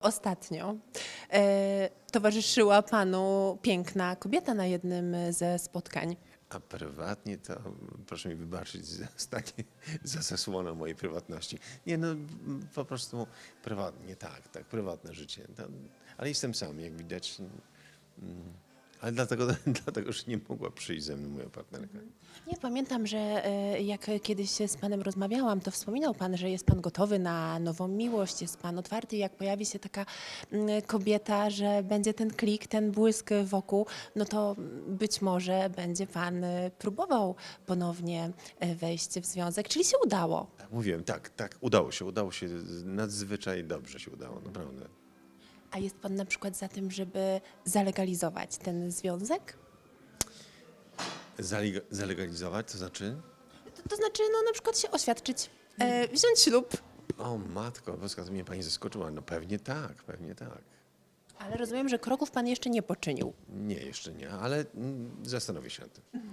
Ostatnio e, towarzyszyła panu piękna kobieta na jednym ze spotkań. A prywatnie to proszę mi wybaczyć, stanie za zasłoną mojej prywatności. Nie no, po prostu prywatnie, tak, tak, prywatne życie. To, ale jestem sam, jak widać. Mm, Ale dlatego, dlatego, że nie mogła przyjść ze mną moja partnerka. Nie pamiętam, że e, jak kiedyś z panem rozmawiałam, to wspominał pan, że jest pan gotowy na nową miłość, jest pan otwarty. Jak pojawi się taka mm, kobieta, że będzie ten klik, ten błysk wokół, no to być może będzie pan e, próbował ponownie e, wejść w związek, czyli się udało. Tak, mówiłem, tak, tak, udało się, udało się, nadzwyczaj dobrze się udało, naprawdę. A jest pan na przykład za tym, żeby zalegalizować ten związek? Zaleg- zalegalizować, to znaczy? To, to znaczy, no na przykład się oświadczyć, e, wziąć ślub. O matko, boska, to mnie pani zaskoczyła. No pewnie tak, pewnie tak. Ale rozumiem, że kroków pan jeszcze nie poczynił. Nie, jeszcze nie, ale mm, zastanowię się nad tym.